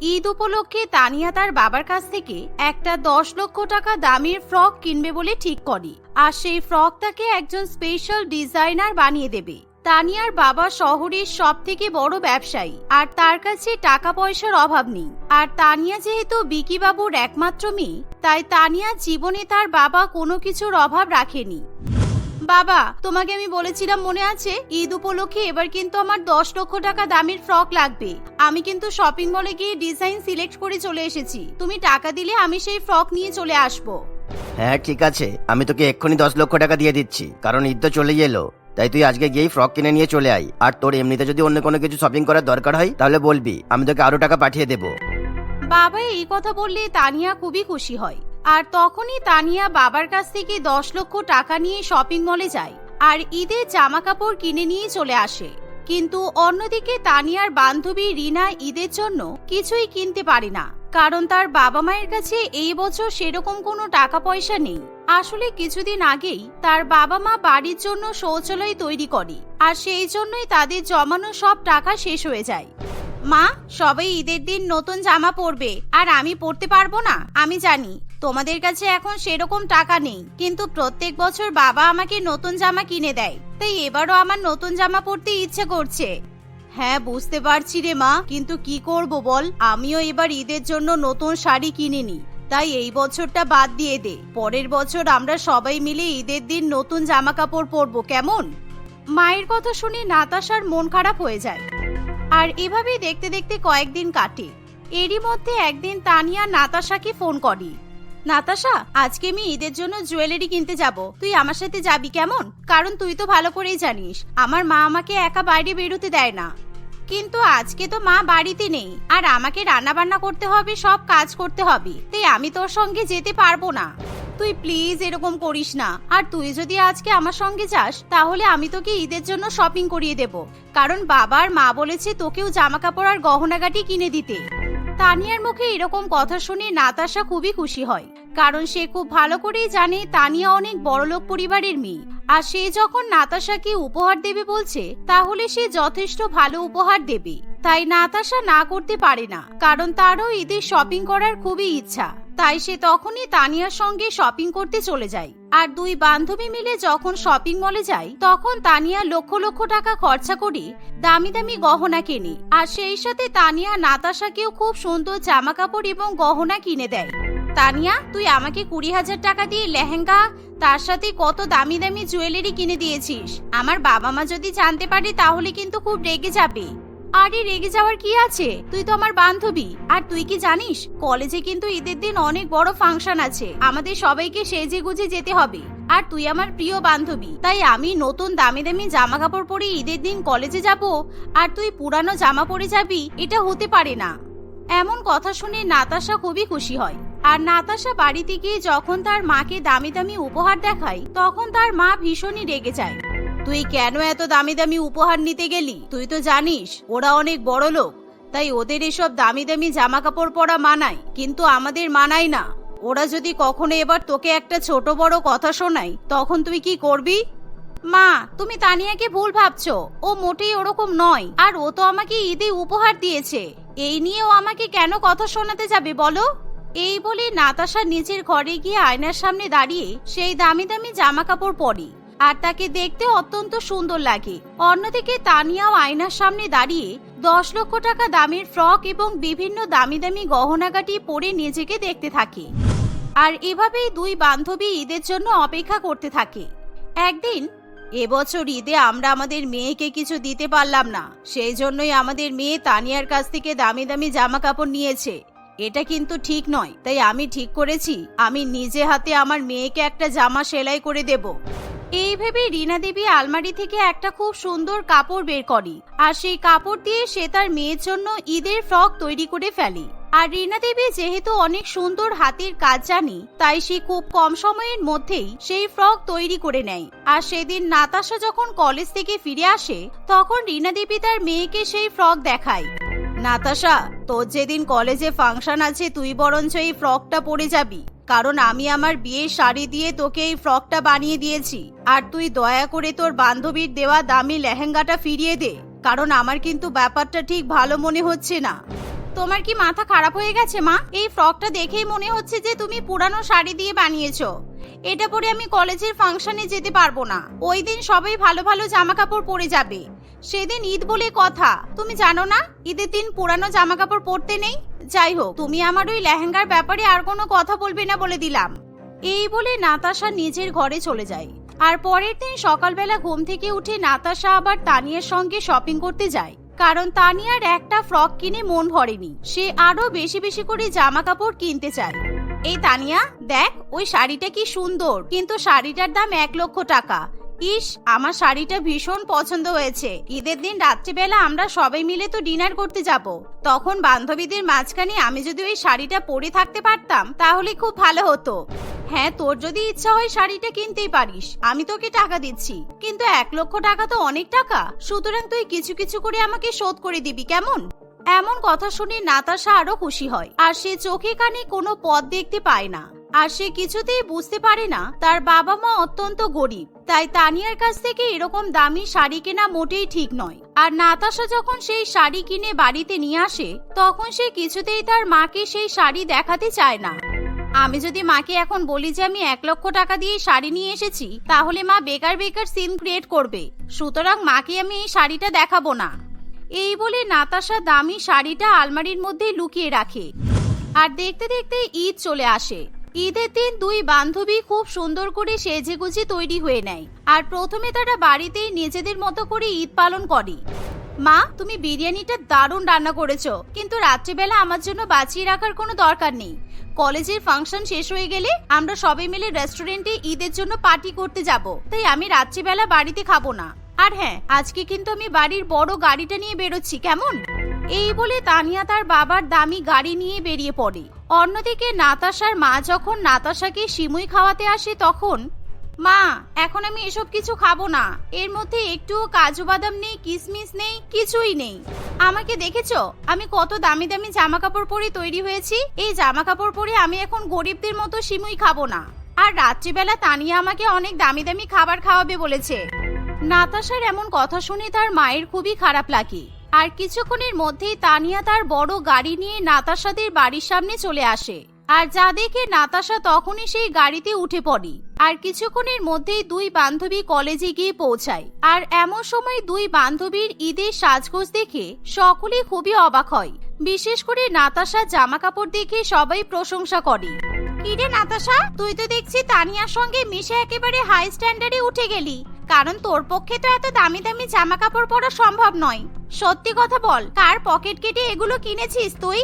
ঈদ উপলক্ষে তানিয়া তার বাবার কাছ থেকে একটা দশ লক্ষ টাকা দামের ফ্রক কিনবে বলে ঠিক করে। আর সেই ফ্রক তাকে একজন স্পেশাল ডিজাইনার বানিয়ে দেবে। তানিয়ার বাবা শহরের সব থেকে বড় ব্যবসায়ী। আর তার কাছে টাকা পয়সার অভাব নেই। আর তানিয়া যেহেতু বিকি বাবুর একমাত্র মেয়ে, তাই তানিয়া জীবনে তার বাবা কোনো কিছুর অভাব রাখেনি। বাবা তোমাকে আমি বলেছিলাম মনে আছে? ঈদ উপলক্ষে এবার কিন্তু আমার দশ লক্ষ টাকা দামের ফ্রক লাগবে। আমি কিন্তু শপিং মলে গিয়ে ডিজাইন সিলেক্ট করে চলে এসেছি। তুমি টাকা দিলে আমি সেই ফ্রক নিয়ে চলে আসব। হ্যাঁ ঠিক আছে। আমি তোকে এক্ষুনি দশ লক্ষ টাকা দিয়ে দিচ্ছি কারণ ঈদ তো চলেই এলো। তাই তুই আজকে গিয়েই ফ্রক কিনে নিয়ে চলে আয়। আর তোর এমনিতে যদি অন্য কোনো কিছু শপিং করার দরকার হয় তাহলে বলবি আমি তোকে আরও টাকা পাঠিয়ে দেবো। বাবা এই কথা বললে তানিয়া খুবই খুশি হয়। আর তখনই তানিয়া বাবার কাছ থেকে দশ লক্ষ টাকা নিয়ে শপিং মলে যায় আর ঈদের জামা কাপড় কিনে নিয়ে চলে আসে। কিন্তু অন্যদিকে তানিয়ার বান্ধবী রিনা ঈদের জন্য কিছুই কিনতে পারে না, কারণ তার বাবা মায়ের কাছে এই বছর সেরকম কোনো টাকা পয়সা নেই। আসলে কিছুদিন আগেই তার বাবা মা বাড়ির জন্য শৌচালয় তৈরি করে আর সেই জন্যই তাদের জমানো সব টাকা শেষ হয়ে যায়। মা, সবাই ঈদের দিন নতুন জামা পরবে, আর আমি পরতে পারব না, আমি জানি তোমাদের কাছে এখন সেরকম টাকা নেই, কিন্তু প্রত্যেক বছর বাবা আমাকে নতুন জামা কিনে দেয়, তাই এবারও আমার নতুন জামা পরতে ইচ্ছে করছে। হ্যাঁ বুঝতে পারছি রে মা, কিন্তু কি করব বল? আমিও এবার ঈদের জন্য নতুন শাড়ি কিনিনি, তাই এই বছরটা বাদ দিয়ে দে। পরের বছর আমরা সবাই মিলে ঈদের দিন নতুন জামা কাপড় পরবো, কেমন? মায়ের কথা শুনে নাতাশার মন খারাপ হয়ে যায়। আর এভাবেই দেখতে দেখতে কয়েকদিন কাটে। এরই মধ্যে একদিন তানিয়া নাতাশাকে ফোন করি। নাতাশা, আজকে আমি ঈদের জন্য জুয়েলারি কিনতে যাব। তুই আমার সাথে যাবি কেমন? কারণ তুই তো ভালো করেই জানিস, আমার মা আমাকে একা বাইরে বেরোতে দেয় না। কিন্তু আজকে তো মা বাড়িতে নেই, আর আমাকে রান্না বান্না করতে হবে, সব কাজ করতে হবে। তাই আমি তোর সঙ্গে যেতে পারব না। তুই প্লিজ এরকম করিস না। আর তুই যদি আজকে আমার সঙ্গে যাস, তাহলে আমি তোকে ঈদের জন্য শপিং করিয়ে দেব। কারণ বাবার মা বলেছে তোকেও জামা কাপড় আর গহনাগাটি কিনে দিতে। তানিয়ার মুখে এরকম কথা শুনে নাতাশা খুবই খুশি হয়, কারণ সে খুব ভালো করেই জানে তানিয়া অনেক বড়লোক পরিবারের মেয়ে। আর সে যখন নাতাশাকে উপহার দেবে বলছে, তাহলে সে যথেষ্ট ভালো উপহার দেবে। তাই নাতাশা না করতে পারে না, কারণ তারও ঈদের শপিং করার খুবই ইচ্ছা। তাই সে তখনই তানিয়ার সঙ্গে শপিং করতে চলে যায়। আর দুই বান্ধবী মিলে যখন শপিং মলে যায় তখন তানিয়া লক্ষ লক্ষ টাকা খরচা করে দামি দামি গহনা কেনে। আর সেই সাথে তানিয়া নাতাশাকেও খুব সুন্দর জামা কাপড় এবং গহনা কিনে দেয়। তানিয়া, তুই আমাকে কুড়ি হাজার টাকা দিয়ে লেহেঙ্গা, তার সাথে কত দামি দামি জুয়েলারি কিনে দিয়েছিস। আমার বাবা মা যদি জানতে পারে তাহলে কিন্তু খুব রেগে যাবে। আরে রেগে যাওয়ার কি আছে? তুই তো আমার বান্ধবী। আর তুই কি জানিস, কলেজে কিন্তু ঈদের দিন অনেক বড় ফাংশন আছে। আমাদের সবাইকে সেজে গুজে যেতে হবে। আর তুই আমার প্রিয় বান্ধবী। তাই আমি নতুন দামি দামি জামা কাপড় পরে ঈদের দিন কলেজে যাব। আর তুই পুরানো জামা পরে যাবি, এটা হতে পারে না। এমন কথা শুনে নাতাশা খুবই খুশি হয়। আর নাতাশা বাড়িতে গিয়ে যখন তার মাকে দামি দামি উপহার দেখায়, তখন তার মা ভীষণই রেগে যায়। তুই কেন এত দামি দামি উপহার নিতে গেলি? তুই তো জানিস, ওরা অনেক বড় লোক। তাই ওদের এসব দামি দামি জামা কাপড় পরা মানায়, কিন্তু আমাদের মানায় না। ওরা যদি কখনো এবার তোকে একটা ছোট বড় কথা শোনায়, তখন তুই কি করবি? মা, তুমি তানিয়াকে ভুল ভাবছ। ও মোটেই ওরকম নয়। আর ও তো আমাকে ঈদে উপহার দিয়েছে। এই নিয়ে ও আমাকে কেন কথা শোনাতে যাবে বলো? এই বলে নাতাশা নিজের ঘরে গিয়ে আয়নার সামনে দাঁড়িয়ে সেই দামি দামি জামা কাপড় পরে। আর তাকে দেখতে অত্যন্ত সুন্দর লাগে। অন্যদিকে তানিয়াও আয়নার সামনে দাঁড়িয়ে দশ লক্ষ টাকা দামের ফ্রক এবং বিভিন্ন দামি দামি গহনাগাটি পরে নিজেকে দেখতে থাকে। আর এভাবেই দুই বান্ধবী ঈদের জন্য অপেক্ষা করতে থাকে। একদিন, এবছর ঈদে আমরা আমাদের মেয়েকে কিছু দিতে পারলাম না। সেই জন্যই আমাদের মেয়ে তানিয়ার কাছ থেকে দামি দামি জামা কাপড় নিয়েছে। এটা কিন্তু ঠিক নয়। তাই আমি ঠিক করেছি। আমি নিজে হাতে আমার মেয়েকে একটা জামা সেলাই করে দেব। এই ভেবে রীনা দেবী আলমারি থেকে একটা খুব সুন্দর কাপড় বের করে আর সেই কাপড় দিয়ে সে তার মেয়ের জন্য ঈদের ফ্রক তৈরি করে ফেলে। আর রীনা দেবী যেহেতু অনেক সুন্দর হাতের কাজ জানি, তাই সে খুব কম সময়ের মধ্যেই সেই ফ্রক তৈরি করে নেয়। আর সেদিন নাতাশা যখন কলেজ থেকে ফিরে আসে, তখন রীনা দেবী তার মেয়েকে সেই ফ্রক দেখায়। নাতাশা, তোর যেদিন কলেজে ফাংশন আছে, তুই বরঞ্চ এই ফ্রকটা পরে যাবি। কারণ আমি আমার বিয়ের শাড়ি দিয়ে তোকে এই ফ্রকটা বানিয়ে দিয়েছি। আর তুই দয়া করে তোর বান্ধবীর দেওয়া দামি লেহেঙ্গাটা ফিরিয়ে দে, কারণ আমার কিন্তু ব্যাপারটা ঠিক ভালো মনে হচ্ছে না। তোমার কি মাথা খারাপ হয়ে গেছে মা? এই ফ্রকটা দেখেই মনে হচ্ছে যে তুমি পুরানো শাড়ি দিয়ে বানিয়েছো। এটা পরে আমি কলেজের ফাংশনে যেতে পারব না। ওই দিন সবাই ভালো ভালো জামা কাপড় পরে যাবে। সেদিন ঈদ বলে কথা। তুমি জানো না, ঈদের দিন পুরানো জামা কাপড় পরতে নেই? যাই হোক, তুমি আমার ওই লেহেঙ্গার ব্যাপারে আর কোনো কথা বলবে না বলে দিলাম। এই বলে নাতাশা নিজের ঘরে চলে যায়। আর পরের দিন সকালবেলা ঘুম থেকে উঠে নাতাশা আবার তানিয়ার সঙ্গে শপিং করতে যায়। কারণ তানিয়ার একটা ফ্রক কিনে মন ভরেনি। সে আরও বেশি বেশি করে জামা কাপড় কিনতে চায়। এই তানিয়া, দেখ, ওই শাড়িটা কি সুন্দর। কিন্তু শাড়িটার দাম এক লক্ষ টাকা। ইস, আমার শাড়িটা ভীষণ পছন্দ হয়েছে। ঈদের দিন রাত্রিবেলা আমরা সবাই মিলে তো ডিনার করতে যাব। তখন বান্ধবীদের মাঝখানে আমি যদি ওই শাড়িটা পরে থাকতে পারতাম, তাহলে খুব ভালো হতো। হ্যাঁ তোর যদি ইচ্ছা হয় শাড়িটা কিনতেই পারিস। আমি তোকে টাকা দিচ্ছি। কিন্তু এক লক্ষ টাকা তো অনেক টাকা। সুতরাং তুই কিছু কিছু করে আমাকে শোধ করে দিবি, কেমন? এমন কথা শুনে নাতাশা আরও খুশি হয়। আর সে চোখে কানে কোনো পথ দেখতে পায় না। আর সে কিছুতেই বুঝতে পারে না, তার বাবা মা অত্যন্ত গরিব, তাই তানিয়ার কাছ থেকে এরকম দামি শাড়ি কেনা মোটেই ঠিক নয়। আর নাতাশা যখন সেই শাড়ি কিনে বাড়িতে নিয়ে আসে, তখন সে কিছুতেই তার মাকে সেই শাড়ি দেখাতে চায় না। আমি যদি মাকে এখন বলি যে আমি এক লক্ষ টাকা দিয়ে শাড়ি নিয়ে এসেছি, তাহলে মা বেকার বেকার সিন ক্রিয়েট করবে। সুতরাং মাকে আমি এই শাড়িটা দেখাবো না। এই বলে নাতাশা দামি শাড়িটা আলমারির মধ্যে লুকিয়ে রাখে। আর দেখতে দেখতে ঈদ চলে আসে। ঈদের দিন দুই বান্ধবী খুব সুন্দর করে সেজে গুজে তৈরি হয়ে নেয়। আর প্রথমে তারা বাড়িতেই নিজেদের মতো করে ঈদ পালন করে। মা, তুমি বিরিয়ানিটা দারুণ রান্না করেছ, কিন্তু রাত্রিবেলা আমার জন্য বাঁচিয়ে রাখার কোনো দরকার নেই। কলেজের ফাংশন শেষ হয়ে গেলে আমরা সবাই মিলে রেস্টুরেন্টে ঈদের জন্য পার্টি করতে যাব। তাই আমি রাত্রিবেলা বাড়িতে খাব না। আর হ্যাঁ আজকে কিন্তু আমি বাড়ির বড় গাড়িটা নিয়ে বেরোচ্ছি, কেমন? এই বলে তানিয়া তার বাবার দামি গাড়ি নিয়ে বেরিয়ে পড়ে। অন্যদিকে নাতাশার মা যখন নাতাশাকে সিমুই খাওয়াতে আসে তখন, মা, এখন আমি এসব কিছু খাব না। এর মধ্যে একটু কাজু বাদাম নেই, কিসমিস নেই, কিছুই নেই। আমাকে দেখেছ? আমি কত দামি দামি জামা কাপড় পরে তৈরি হয়েছি। এই জামা কাপড় পরে আমি এখন গরিবদের মতো সিমুই খাব না। আর রাত্রিবেলা তানিয়া আমাকে অনেক দামি দামি খাবার খাওয়াবে বলেছে। নাতাশার এমন কথা শুনে তার মায়ের খুবই খারাপ লাগে। আর কিছুক্ষণের মধ্যেই তানিয়া তার বড় গাড়ি নিয়ে নাতাশাদের বাড়ির সামনে চলে আসে। আর যা দেখে নাতাশা তখনই সেই গাড়িতে উঠে পড়ে। আর কিছুক্ষণের মধ্যেই দুই বান্ধবী কলেজে গিয়ে পৌঁছায়। আর এমন সময় দুই বান্ধবীর ঈদের সাজগোজ দেখে সকলে খুবই অবাক হয়। বিশেষ করে নাতাশা জামা কাপড় দেখে সবাই প্রশংসা করে। কিরে নাতাশা, তুই তো দেখছি তানিয়ার সঙ্গে মিশে একেবারে হাই স্ট্যান্ডার্ডে উঠে গেলি। কারণ তোর পক্ষে তো এত দামি দামি জামা কাপড় পরা সম্ভব নয়। সত্যি কথা বল, কার পকেট কেটে এগুলো কিনেছিস তুই?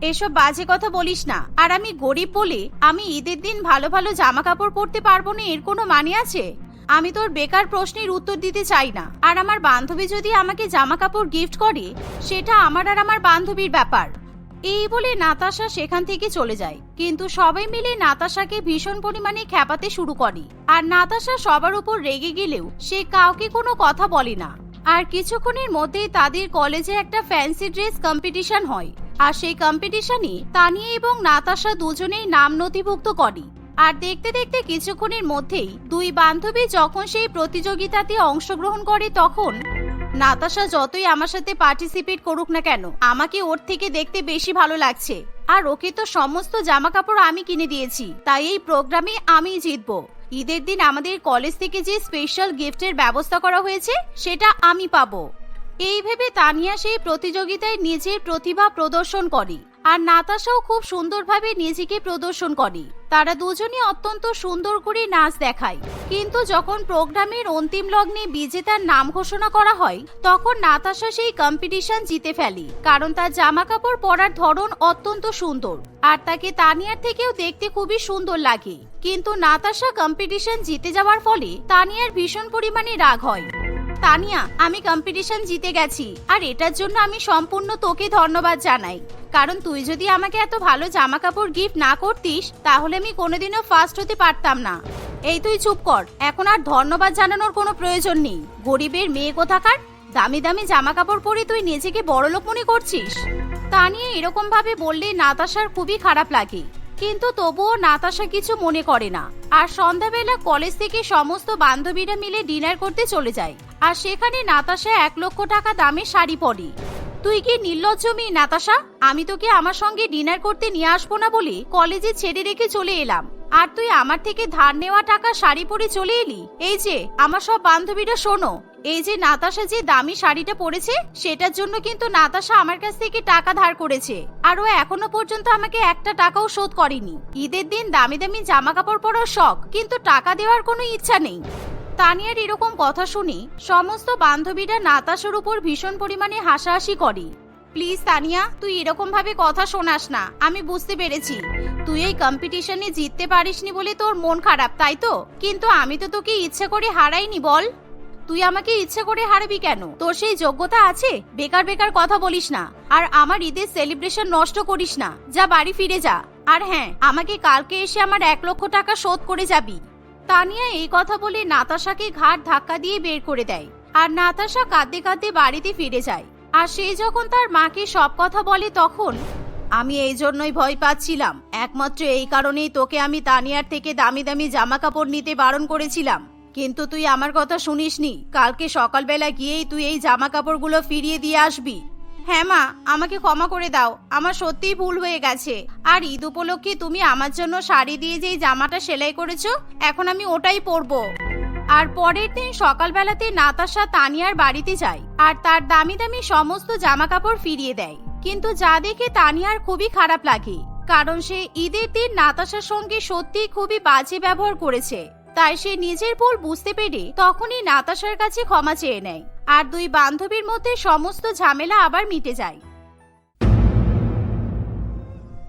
এসব বাজে কথা বলিস না। আর আমি গরিব বলে আমি ঈদের দিন ভালো ভালো জামা কাপড় পরতে পারব না, এর কোনো মানে আছে? আমি তোর বেকার প্রশ্নের উত্তর দিতে চাই না। আর আমার বান্ধবী যদি আমাকে জামা কাপড় গিফট করে, সেটা আমার আর আমার বান্ধবীর ব্যাপার। এই বলে নাতাশা সেখান থেকে চলে যায়। কিন্তু সবাই মিলে নাতাশাকে ভীষণ পরিমাণে খ্যাপাতে শুরু করে। আর নাতাশা সবার উপর রেগে গেলেও সে কাউকে কোনো কথা বলে না। আর কিছুক্ষণের মধ্যেই তাদের কলেজে একটা ফ্যান্সি ড্রেস কম্পিটিশন হয়। আর সেই কম্পিটিশনে তানিয়া এবং নাতাশা দুজনেই নাম নথিভুক্ত করে। আর দেখতে দেখতে কিছুক্ষণের মধ্যেই দুই বান্ধবী যখন সেই প্রতিযোগিতাতে অংশগ্রহণ করে তখন নাতাশা যতই আমার সাথে পার্টিসিপেট করুক না কেন, আমাকে ওর থেকে দেখতে বেশি ভালো লাগছে। আর ওকে তো সমস্ত জামা কাপড় আমি কিনে দিয়েছি। তাই এই প্রোগ্রামে আমি জিতব। ঈদের দিন আমাদের কলেজ থেকে যে স্পেশাল গিফটের ব্যবস্থা করা হয়েছে, সেটা আমি পাবো। এই ভেবে তানিয়া সেই প্রতিযোগিতায় নিজের প্রতিভা প্রদর্শন করে। আর নাতাশাও খুব সুন্দরভাবে নিজেকে প্রদর্শন করে। তারা দুজনই অত্যন্ত সুন্দর করে নাচ দেখায়। কিন্তু যখন প্রোগ্রামের অন্তিম লগ্নে বিজেতার নাম ঘোষণা করা হয়, তখন নাতাশা সেই কম্পিটিশন জিতে ফেলে, কারণ তার জামা কাপড় পরার ধরন অত্যন্ত সুন্দর। আর তাকে তানিয়ার থেকেও দেখতে খুবই সুন্দর লাগে। কিন্তু নাতাশা কম্পিটিশন জিতে যাওয়ার ফলে তানিয়ার ভীষণ পরিমাণে রাগ হয়। তানিয়া, আমি কম্পিটিশন জিতে গেছি। আর এটার জন্য আমি সম্পূর্ণ তোকে ধন্যবাদ জানাই। কারণ তুই যদি আমাকে এত ভালো জামা কাপড় গিফট না করতিস, তাহলে আমি কোনোদিনও ফার্স্ট হতে পারতাম না। এই তুই চুপ কর। এখন আর ধন্যবাদ জানানোর কোনো প্রয়োজন নেই। গরিবের মেয়ে কোথাকার? দামি দামি জামা কাপড় পরে তুই নিজেকে বড়লোক মনে করছিস? তা নিয়ে এরকম ভাবে বললে নাতাশার খুবই খারাপ লাগে। কিন্তু তবুও নাতাশা কিছু মনে করে না। আর সন্ধ্যাবেলা কলেজ থেকে সমস্ত বান্ধবীরা মিলে ডিনার করতে চলে যায়। আর সেখানে নাতাশা এক লক্ষ টাকা দামে শাড়ি পরে। তুই কি নির্লজ্জ মেয়ে নাতাশা? আমি তোকে আমার সঙ্গে ডিনার করতে নিয়ে আসব না বলে কলেজে ছেড়ে রেখে চলে এলাম। আর তুই আমার থেকে ধার নেওয়া টাকা শাড়ি পরে চলে এলি? এই যে, আমার সব বান্ধবীরা শোনো। এই যে নাতাশা যে দামি শাড়িটা পরেছে, সেটার জন্য কিন্তু নাতাশা আমার কাছ থেকে টাকা ধার করেছে। আর ও এখনও পর্যন্ত আমাকে একটা টাকাও শোধ করেনি। ঈদের দিন দামি দামি জামা কাপড় পরার শখ, কিন্তু টাকা দেওয়ার কোনো ইচ্ছা নেই। তানিয়ার এরকম কথা শুনে সমস্ত বান্ধবীরা নাতাশার উপর ভীষণ পরিমাণে হাসাহাসি করে। প্লিজ তানিয়া, তুই এরকম ভাবে কথা শোনাস না, আমি বুঝতে পেরেছি। তুই এই কম্পিটিশনে জিততে পারিসনি বলে তোর মন খারাপ, তাই তো? কিন্তু আমি তো তোকে ইচ্ছে করে হারাইনি, বল। তুই আমাকে ইচ্ছে করে হারাবি কেন? তোর সেই যোগ্যতা আছে? বেকার বেকার কথা বলিস না। আর আমার ঈদের সেলিব্রেশন নষ্ট করিস না। যা বাড়ি ফিরে যা। আর হ্যাঁ আমাকে কালকে এসে আমার এক লক্ষ টাকা শোধ করে যাবি। তানিয়া এই কথা বলে নাতাশাকে ঘাট ধাক্কা দিয়ে বের করে দেয়। আর নাতাশা কাঁদতে কাঁদতে বাড়িতে ফিরে যায়। আর সে যখন তার মাকে সব কথা বলে তখন আমি এই জন্যই ভয় পাচ্ছিলাম। একমাত্র এই কারণেই তোকে আমি তানিয়ার থেকে দামি দামি জামা কাপড় নিতে বারণ করেছিলাম। কিন্তু তুই আমার কথা শুনিসনি। কালকে সকালবেলা গিয়েই তুই এই জামা কাপড়গুলো ফিরিয়ে দিয়ে আসবি। হ্যাঁ মা, আমাকে ক্ষমা করে দাও। আমার সত্যিই ভুল হয়ে গেছে। আর ঈদ উপলক্ষে তুমি আমার জন্য শাড়ি দিয়ে যেই জামাটা সেলাই করেছ, এখন আমি ওটাই পরবো। আর পরের দিন সকালবেলাতে নাতাশা তানিয়ার বাড়িতে যায় আর তার দামি দামি সমস্ত জামা কাপড় ফিরিয়ে দেয়। কিন্তু যা দেখে তানিয়ার খুবই খারাপ লাগে, কারণ সে ঈদের দিন নাতাশার সঙ্গে সত্যি খুবই বাজে ব্যবহার করেছে। তাই সে নিজের ভুল বুঝতে পেরে তখনই নাতাশার কাছে ক্ষমা চেয়ে নেয়। আর দুই বান্ধবীর মধ্যে সমস্ত ঝামেলা আবার মিটে যায়।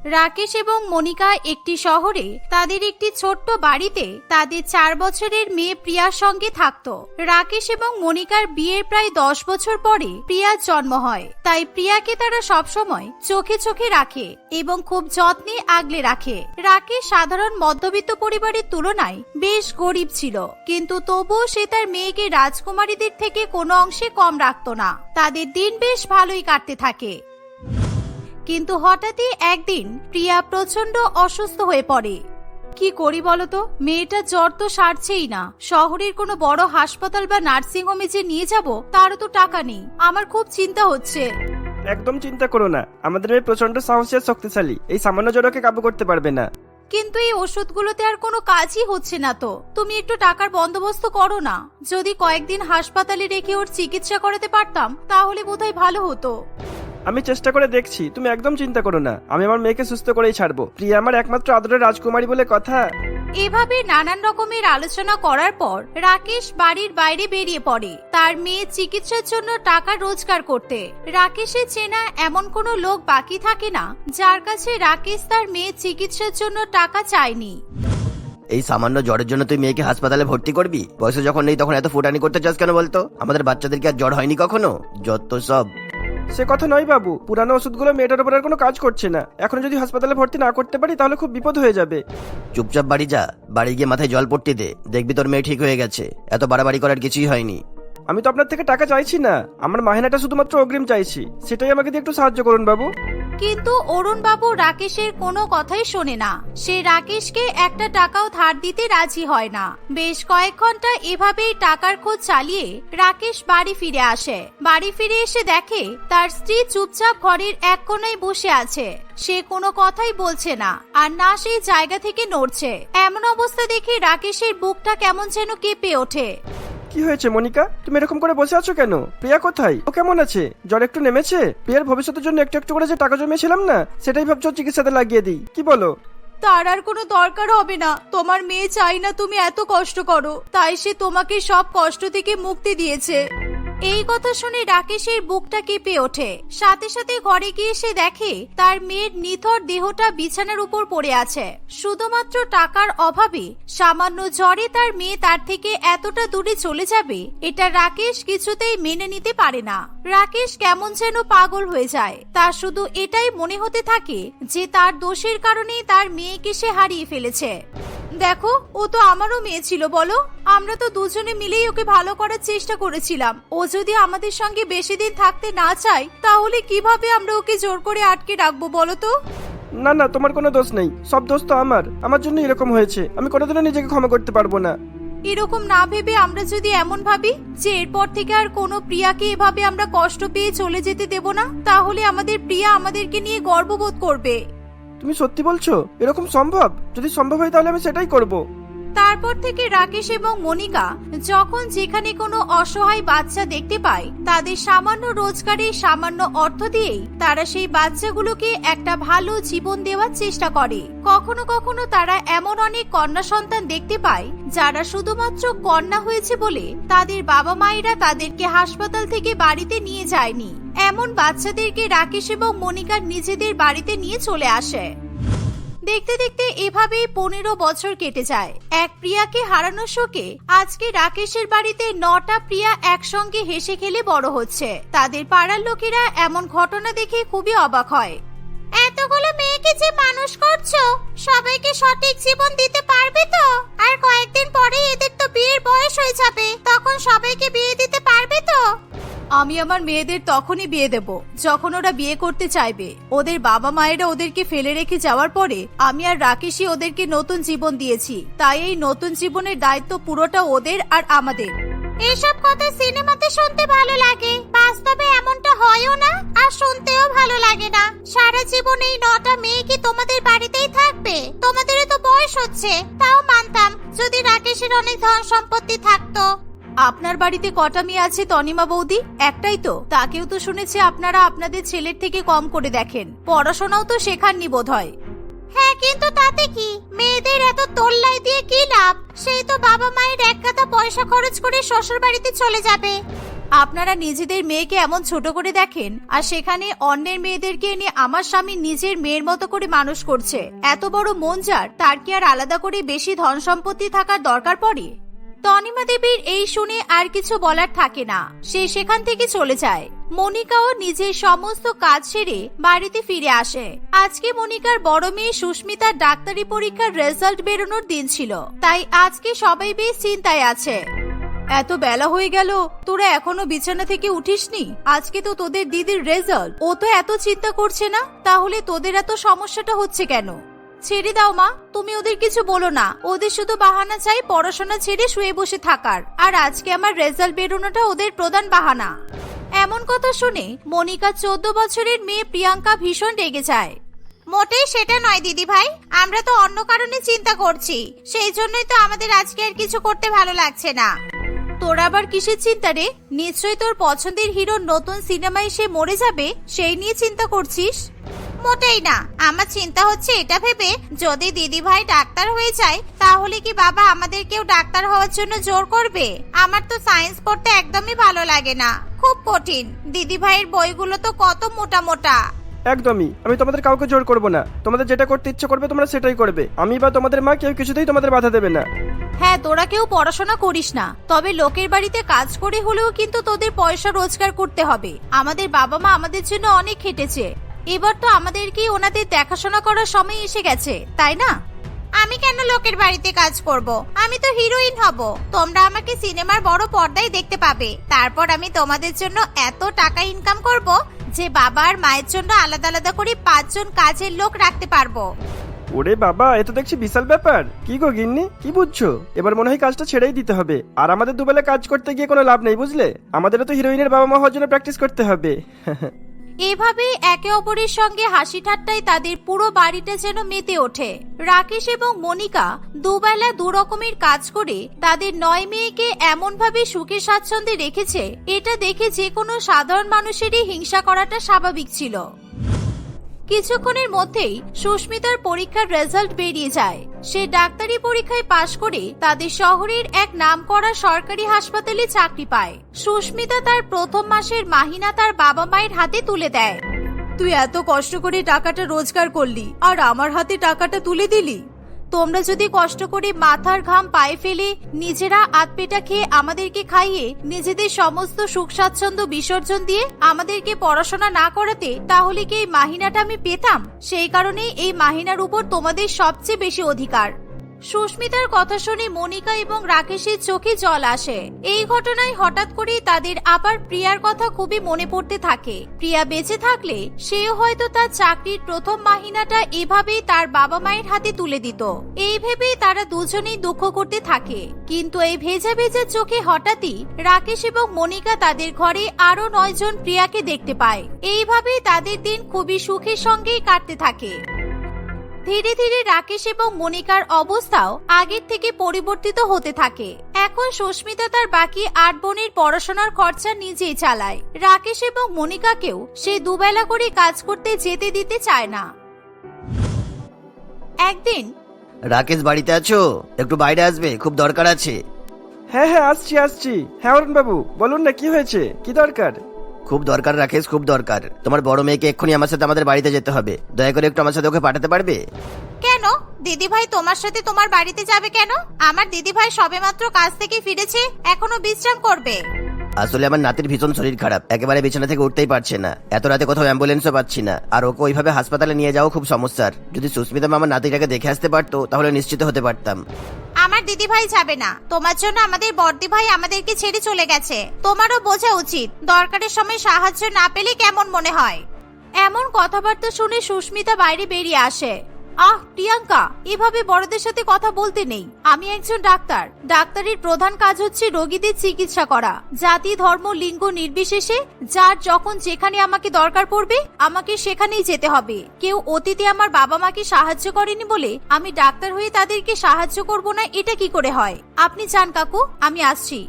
রাকেশ এবং মনিকা একটি শহরে, তাদের একটি ছোট্ট বাড়িতে তাদের চার বছরের মেয়ে প্রিয়ার সঙ্গে থাকত। রাকেশ এবং মনিকার বিয়ের প্রায় দশ বছর পরে প্রিয়ার জন্ম হয়। তাই প্রিয়াকে তারা সবসময় চোখে চোখে রাখে এবং খুব যত্নে আগলে রাখে। রাকেশ সাধারণ মধ্যবিত্ত পরিবারের তুলনায় বেশ গরিব ছিল। কিন্তু তবুও সে তার মেয়েকে রাজকুমারীদের থেকে কোনো অংশে কম রাখত না। তাদের দিন বেশ ভালোই কাটতে থাকে। কিন্তু হঠাৎই একদিন প্রিয়া প্রচণ্ড অসুস্থ হয়ে পড়ে। কি করি বলতো? মেয়েটা জ্বর তো সারছেই না। শহরের কোনো বড় হাসপাতাল বা নার্সিং হোমে যে নিয়ে যাব তারও তো টাকা নেই। আমার খুব চিন্তা হচ্ছে। একদম চিন্তা করো না। আমাদের এই প্রচণ্ড সাহসী শক্তিশালী। এই সামান্য জ্বরকে কাবু করতে পারবে না। কিন্তু এই ওষুধগুলোতে আর কোনো কাজই হচ্ছে না তো। তুমি একটু টাকার বন্দোবস্ত করো না। যদি কয়েকদিন হাসপাতালে রেখে ওর চিকিৎসা করাতে পারতাম তাহলে বোধহয় ভালো হতো। আমি চেষ্টা করে দেখছি তুমি একদম চিন্তা করো না। আমি আমার মেয়েকে সুস্থ করেই ছাড়বো। প্রিয়া আমার একমাত্র আদরের রাজকুমারী বলে কথা। এভাবে নানান রকমের আলোচনা করার পর রাকেশ বাড়ির বাইরে বেরিয়ে পড়ে। তার মেয়ে চিকিৎসার জন্য টাকা রোজগার করতে। রাকেশের চেনা এমন কোনো লোক বাকি থাকে না যার কাছে রাকেশ তার মেয়ে চিকিৎসার জন্য টাকা চায়নি। এই সামান্য জ্বরের জন্য তুই মেয়েকে হাসপাতালে ভর্তি করবি? পয়সা যখন নেই তখন এত ফুটানি করতে চাস কেন বলতো? আমাদের বাচ্চাদেরকে আর জ্বর হয়নি কখনো? যত সব সে কথা নয় বাবু। পুরানো ওষুধগুলো মেয়েটার উপর আর কোনো কাজ করছে না। এখন যদি হাসপাতালে ভর্তি না করতে পারি, তাহলে খুব বিপদ হয়ে যাবে। চুপচাপ বাড়ি যা। বাড়ি গিয়ে মাথায় জল পড়তে দে। দেখবি তোর মেয়ে ঠিক হয়ে গেছে। এত বাড়াবাড়ি করার কিছুই হয়নি। আমি তো আপনার থেকে টাকা চাইছি না। আমার মাহিনাটা শুধুমাত্র অগ্রিম চাইছি। সেটাই আমাকে দিয়ে একটু সাহায্য করুন, বাবু। কিন্তু অরুণ বাবু রাকেশের কোনো কথাই শোনে না। সে রাকেশকে একটা টাকাও ধার দিতে রাজি হয় না। বেশ কয়েক ঘণ্টা এভাবেই টাকার খোঁজ চালিয়ে রাকেশ বাড়ি ফিরে আসে। বাড়ি ফিরে এসে দেখে তার স্ত্রী চুপচাপ ঘরের এক কোনায় বসে আছে। সে কোনো কথাই বলছে না, আর না সেই জায়গা থেকে নড়ছে। এমন অবস্থা দেখে রাকেশের বুকটা কেমন যেন কেঁপে ওঠে। কি হয়েছে, মনিকা? তুমি এরকম করে বসে আছো কেন? প্রিয়া কোথায়? ও কেমন আছে? জ্বর একটু নেমেছে? প্রিয়ার ভবিষ্যতের জন্য একটু একটু করে যে টাকা জমিয়েছিলাম না, সেটাই ভাবছ চিকিৎসাতে লাগিয়ে দিই। কি বলো? তার আর কোনো দরকার হবে না। তোমার মেয়ে চাই না তুমি এত কষ্ট করো। তাই সে তোমাকে সব কষ্ট থেকে মুক্তি দিয়েছে। এই কথা শুনে রাকেশের বুকটা কেঁপে ওঠে। সাথে সাথে ঘরে গিয়ে সে দেখে তার মেয়ের নিথর দেহটা বিছানার উপর পড়ে আছে। শুধুমাত্র টাকার অভাবে সামান্য জ্বরে তার মেয়ে তার থেকে এতটা দূরে চলে যাবে, এটা রাকেশ কিছুতেই মেনে নিতে পারে না। রাকেশ কেমন যেন পাগল হয়ে যায়। তার শুধু এটাই মনে হতে থাকে যে তার দোষের কারণেই তার মেয়েকে সে হারিয়ে ফেলেছে। দেখো ও তো আমারও মেয়ে ছিল বলো। আমরা তো দুজনে মিলেই ওকে ভালো করার চেষ্টা করেছিলাম। ও যদি আমাদের সঙ্গে বেশি দিন থাকতে না চায় তাহলে কীভাবে আমরা ওকে জোর করে আটকে রাখব বলো তো? না না তোমার কোনো দোষ নেই। সব দোষ তো আমার। আমার জন্য এরকম হয়েছে। আমি কোনোদিনও নিজেকে ক্ষমা করতে পারব না। এরকম না ভেবে আমরা যদি এমন ভাবি যে এরপর থেকে আর কোনো প্রিয়াকে এভাবে আমরা কষ্ট পেয়ে চলে যেতে দেব না তাহলে আমাদের প্রিয়া আমাদেরকে নিয়ে গর্ববোধ করবে। তুমি সত্যি বলছো? এরকম সম্ভব? যদি সম্ভব হয় তাহলে আমি সেটাই করব। তারপর থেকে রাকেশ এবং মনিকা যখন যেখানে কোনো অসহায় বাচ্চা দেখতে পায়, তাদের সামান্য রোজগারের সামান্য অর্থ দিয়েই তারা সেই বাচ্চাগুলোকে একটা ভালো জীবন দেওয়ার চেষ্টা করে। কখনো কখনো তারা এমন অনেক কন্যা সন্তান দেখতে পায়, যারা শুধুমাত্র কন্যা হয়েছে বলে তাদের বাবা মায়েরা তাদেরকে হাসপাতাল থেকে বাড়িতে নিয়ে যায়নি। এমন বাচ্চাদেরকে রাকেশ এবং মনিকা নিজেদের বাড়িতে নিয়ে চলে আসে। দেখতে দেখতে এভাবেই পনেরো বছর কেটে যায়। এক প্রিয়াকে হারানোর শোকে আজকে রাকেশের বাড়িতে নটা প্রিয়া একসঙ্গে হেসে খেলে বড় হচ্ছে। তাদের পাড়ার লোকেরা এমন ঘটনা দেখে খুবই অবাক হয়। এতগুলো মেয়েকে যে মানুষ করছ, সবাইকে সঠিক জীবন দিতে পারবে তো? আর কয়েকদিন পরে এদের তো বিয়ের বয়স হয়ে যাবে, তখন সবাইকে বিয়ে দিতে পারবে তো? আমি আমার মেয়েদের তখনই বিয়ে দেব, যখন ওরা বিয়ে করতে চাইবে। ওদের বাবা মায়েরা ওদেরকে ফেলে রেখে যাওয়ার পরে, আমি আর রাকেশই ওদেরকে নতুন জীবন দিয়েছি। তাই এই নতুন জীবনের দায়িত্ব পুরোটা ওদের আর আমাদের। এসব কথা সিনেমাতে শুনতে ভালো লাগে। বাস্তবে এমনটা হয়ও না, আর শুনতেও ভালো লাগে না। সারা জীবন এই নটা মেয়ে কি তোমাদের বাড়িতেই থাকবে? তোমাদেরও তো বয়স হচ্ছে। তাও মানতাম, যদি রাকেশের অনেক ধন সম্পত্তি থাকতো। আপনার বাড়িতে কটা মেয়ে আছে তনিমা বৌদি? একটাই তো। তাকেও তো শুনেছি আপনারা আপনাদের ছেলের থেকে কম করে দেখেন। পড়াশোনাও তো শেখাননি বোধ হয় হ্যাঁ কিন্তু তাতে কি? মেয়েদের এত তোল্লাই দিয়ে কি লাভ? সেই তো বাবা মায়ের এক গাদা পয়সা খরচ করে শ্বশুর বাড়িতে চলে যাবে। আপনারা নিজেদের মেয়েকে এমন ছোট করে দেখেন আর সেখানে অন্যের মেয়েদেরকে এনে আমার স্বামী নিজের মেয়ের মতো করে মানুষ করছে। এত বড় মন যার তার কি আর আলাদা করে বেশি ধন সম্পত্তি থাকার দরকার পড়ে? তনিমা দেবীর এই শুনে আর কিছু বলার থাকে না। সে সেখান থেকে চলে যায়। মনিকাও নিজের সমস্ত কাজ সেরে বাড়িতে ফিরে আসে। আজকে মনিকার বড় মেয়ে সুস্মিতার ডাক্তারি পরীক্ষার রেজাল্ট বেরোনোর দিন ছিল। তাই আজকে সবাই বেশ চিন্তায় আছে। এত বেলা হয়ে গেল, তোরা এখনও বিছানা থেকে উঠিসনি? আজকে তো তোদের দিদির রেজাল্ট। ও তো এত চিন্তা করছে না? তাহলে তোদের এত সমস্যাটা হচ্ছে কেন? ছেড়ে দাও মা, তুমি ওদের কিছু বলো না। ওদের শুধু বাহানা চাই পড়াশোনা ছেড়ে শুয়ে বসে থাকার। আর আজকে আমার রেজাল্ট বেরোনোটা ওদের প্রধান বাহানা। এমন কথা শুনে মনিকা চোদ্দ বছরের মেয়ে প্রিয়াঙ্কা ভীষণ রেগে যায়। মোটেই সেটা নয় দিদি ভাই, আমরা তো অন্য কারণে চিন্তা করছি। সেই জন্যই তো আমাদের আজকে আর কিছু করতে ভালো লাগছে না। তোর আবার কিসের চিন্তা রে? নিশ্চয়ই তোর পছন্দের হিরোর নতুন সিনেমায় সে মরে যাবে, সেই নিয়ে চিন্তা করছিস? মোটেই না। আমার চিন্তা হচ্ছে এটা ভেবে যদি দিদি ভাই ডাক্তার হয়ে যায় তাহলে কি বাবা আমাদেরকেও ডাক্তার হওয়ার জন্য জোর করবে? আমার তো সায়েন্স পড়তে একদমই ভালো লাগে না। খুব কঠিন। দিদি ভাইয়ের বইগুলো তো কত মোটা মোটা। একদমই। আমি তোমাদের কাউকে জোর করব না। তোমাদের যেটা করতে ইচ্ছে করবে তোমরা সেটাই করবে। আমি বা তোমাদের মা কেউ কিছুতেই তোমাদের বাধা দেবে না। হ্যাঁ তোরা কেউ পড়াশোনা করিস না। তবে লোকের বাড়িতে কাজ করে হলেও কিন্তু তোদের পয়সা রোজগার করতে হবে। আমাদের বাবা মা আমাদের জন্য অনেক খেটেছে। এবার তো আমাদেরকেই ওনাদের দেখাশোনা করার সময় এসে গেছে তাই না? আমি কেন লোকের বাড়িতে কাজ করব? আমি তো হিরোইন হব। তোমরা আমাকে সিনেমার বড় পর্দায় দেখতে পাবে। তারপর আমি তোমাদের জন্য এত টাকা ইনকাম করব যে বাবা আর মায়ের জন্য আলাদা আলাদা করে পাঁচজন কাজের লোক রাখতে পারব। ওরে বাবা এ তো দেখছি বিশাল ব্যাপার। কি গো গিন্নি কি বুঝছ? এবার মনে হয় কাজটা ছেড়েই দিতে হবে। আর আমাদের দুবেলা কাজ করতে গিয়ে কোনো লাভ নেই বুঝলে? আমাদেরও তো হিরোইনের বাবা মা হওয়ার জন্য প্র্যাকটিস করতে হবে। এভাবেই একে অপরের সঙ্গে হাসি ঠাট্টায় তাদের পুরো বাড়িটা যেন মেতে ওঠে। রাকেশ এবং মনিকা দুবেলা দু রকমের কাজ করে তাদের নয় মেয়েকে এমনভাবে সুখে স্বাচ্ছন্দ্যে রেখেছে, এটা দেখে যে কোনো সাধারণ মানুষেরই হিংসা করাটা স্বাভাবিক ছিল। কিছুক্ষণের মধ্যেই সুস্মিতার পরীক্ষার রেজাল্ট বেরিয়ে যায়। সে ডাক্তারি পরীক্ষায় পাশ করে তাদের শহরের এক নামকরা সরকারি হাসপাতালে চাকরি পায়। সুস্মিতা তার প্রথম মাসের মাহিনা তার বাবা মায়ের হাতে তুলে দেয়। তুই এত কষ্ট করে টাকাটা রোজগার করলি, আর আমার হাতে টাকাটা তুলে দিলি? তোমরা যদি কষ্ট করে মাথার ঘাম পায়ে ফেলে নিজেরা আতপেটা খেয়ে আমাদেরকে খাইয়ে নিজেদের সমস্ত সুখ স্বাচ্ছন্দ্য বিসর্জন দিয়ে আমাদেরকে পড়াশোনা না করাতে তাহলে কি এই মাহিনাটা আমি পেতাম? সেই কারণেই এই মাহিনার উপর তোমাদের সবচেয়ে বেশি অধিকার। সুস্মিতার কথা শুনে মনিকা এবং রাকেশের চোখে জল আসে। এই ঘটনায় হঠাৎ করেই তাদের আবার প্রিয়ার কথা খুবই মনে পড়তে থাকে। প্রিয়া বেঁচে থাকলে সেও হয়তো তার চাকরির প্রথম মাহিনাটা এভাবেই তার বাবা মায়ের হাতে তুলে দিত। এই ভেবেই তারা দুজনেই দুঃখ করতে থাকে। কিন্তু এই ভেজা ভেজা চোখে হঠাৎই রাকেশ এবং মনিকা তাদের ঘরে আরও নয়জন প্রিয়াকে দেখতে পায়। এইভাবেই তাদের দিন খুবই সুখের সঙ্গেই কাটতে থাকে। ধীরে ধীরে রাকেশ এবং মনিকার অবস্থাও আগের থেকে পরিবর্তিত হতে থাকে। এখন সুস্মিতা তার বাকি আট বোনের পড়াশোনার খরচা নিজেই চালায়। রাকেশ এবং মনিকাকেও সে দুবেলা করে কাজ করতে যেতে দিতে চায় না। একদিন রাকেশ বাড়িতে আছো? একটু বাইরে আসবে খুব দরকার আছে। হ্যাঁ হ্যাঁ আসছি আসছি। হ্যাঁ অরুণ বাবু বলুন না কি হয়েছে? কি দরকার? খুব দরকার, রাকেশ, খুব দরকার। তোমার বড় মেয়েকে এক্ষুনি আমার সাথে আমাদের বাড়িতে যেতে হবে। দয়া করে একটু আমার সাথে ওকে পাঠাতে পারবে? কেন? দিদি ভাই তোমার সাথে তোমার বাড়িতে যাবে কেন? আমার দিদি দিদিভাই সবেমাত্র কাজ থেকে ফিরেছে, এখনও বিশ্রাম করবে। আসলে আমার নাতির ভীষণ শরীর খারাপ। একেবারে বিছানা থেকে উঠতেই পারছে না। এত রাতে কোথাও অ্যাম্বুলেন্সও পাচ্ছি না। আর ওকে ওইভাবে হাসপাতালে নিয়ে যাওয়া খুব সমস্যার। যদি সুস্মিতা আমার নাতিটাকে দেখে আসতে পারতো, তাহলে নিশ্চিত হতে পারতাম। আমার দিদিভাই যাবে না। তোমার জন্য আমাদের বড়দি ভাই আমাদেরকে ছেড়ে চলে গেছে। তোমারও বোঝা উচিত। দরকারের সময় সাহায্য না পেলে কেমন মনে হয়? এমন কথাবার্তা শুনে সুস্মিতা বাইরে বেরিয়ে আসে। আহ, প্রিয়াঙ্কা, এভাবে বড়দের সাথে কথা বলতে নেই। আমি একজন ডাক্তার। ডাক্তারের প্রধান কাজ হচ্ছে রোগীদের চিকিৎসা করা। জাতি, ধর্ম, লিঙ্গ নির্বিশেষে যার যখন যেখানে আমাকে দরকার পড়বে, আমাকে সেখানেই যেতে হবে। কেউ অতীতে আমার বাবা মাকে সাহায্য করেনি বলে আমি ডাক্তার হয়ে তাদেরকে সাহায্য করব না, এটা কি করে হয়? আপনি চান কাকু, আমি আসছি।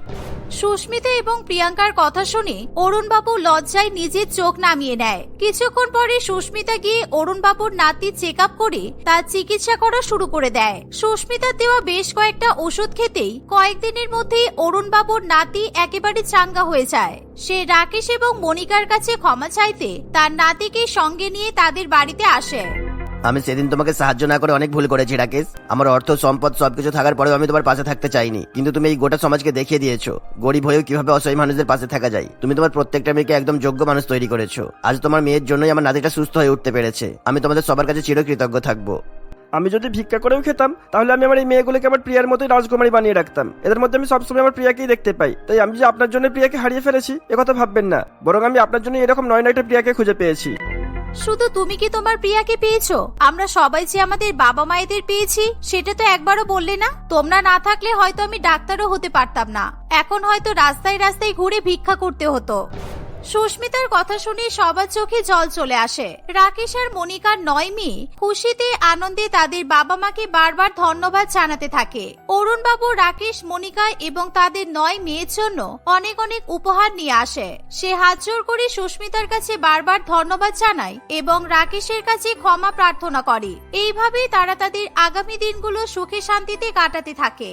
সুস্মিতা এবং প্রিয়াঙ্কার কথা শুনে অরুণবাবু লজ্জায় নিজের চোখ নামিয়ে নেয়। কিছুক্ষণ পরে সুস্মিতা গিয়ে অরুণবাবুর নাতি চেক আপ করে তার চিকিৎসা করা শুরু করে দেয়। সুস্মিতার দেওয়া বেশ কয়েকটা ওষুধ খেতেই কয়েকদিনের মধ্যেই অরুণবাবুর নাতি একেবারে চাঙ্গা হয়ে যায়। সে রাকেশ এবং মনিকার কাছে ক্ষমা চাইতে তার নাতিকে সঙ্গে নিয়ে তাদের বাড়িতে আসে। আমি সেদিন তোমাকে সাহায্য না করে অনেক ভুল করেছি, রাকেশ। আমার অর্থ, সম্পদ, সবকিছু থাকার পরেও আমি তোমার পাশে থাকতে চাইনি। কিন্তু তুমি এই গোটা সমাজকে দেখিয়ে দিয়েছ। গরিব হয়েও কীভাবে অসহায় মানুষদের পাশে থাকা যায়? তুমি তোমার প্রত্যেকটা মেয়েকে একদম যোগ্য মানুষ তৈরি করেছ। আজ তোমার মেয়ের জন্যই আমার নাতিটা সুস্থ হয়ে উঠতে পেরেছে। আমি তোমাদের সবার কাছে চিরকৃতজ্ঞ থাকব। আমি যদি ভিক্ষা করেও খেতাম, তাহলে আমি আমার এই মেয়েগুলোকে আমার প্রিয়ার মতোই রাজকুমারী বানিয়ে রাখতাম। এদের মধ্যে আমি সবসময় আমার প্রিয়াকেই দেখতে পাই। তাই আমি যে আপনার জন্য প্রিয়াকে হারিয়ে ফেলেছি কথা ভাববেন না। বরং আমি আপনার জন্য এরকম নয় নয়টা প্রিয়াকে খুঁজে পেয়েছি। শুধু তুমি কি তোমার প্রিয়াকে পেয়েছ? আমরা সবাই যে আমাদের বাবা মায়েদের পেয়েছি, সেটা তো একবারও বললে না? তোমরা না থাকলে হয়তো আমি ডাক্তারও হতে পারতাম না। এখন হয়তো রাস্তায় রাস্তায় ঘুরে ভিক্ষা করতে হতো। সুস্মিতার কথা শুনে সবার চোখে জল চলে আসে। রাকেশ আর মনিকার নয় মেয়ে খুশিতে, আনন্দে তাদের বাবা মাকে বারবার ধন্যবাদ জানাতে থাকে। অরুণ বাবু রাকেশ, মনিকা এবং তাদের নয় মেয়ের জন্য অনেক অনেক উপহার নিয়ে আসে। সে হাত জোর করে সুস্মিতার কাছে বারবার ধন্যবাদ জানায় এবং রাকেশের কাছে ক্ষমা প্রার্থনা করে। এইভাবেই তারা তাদের আগামী দিনগুলো সুখে শান্তিতে কাটাতে থাকে।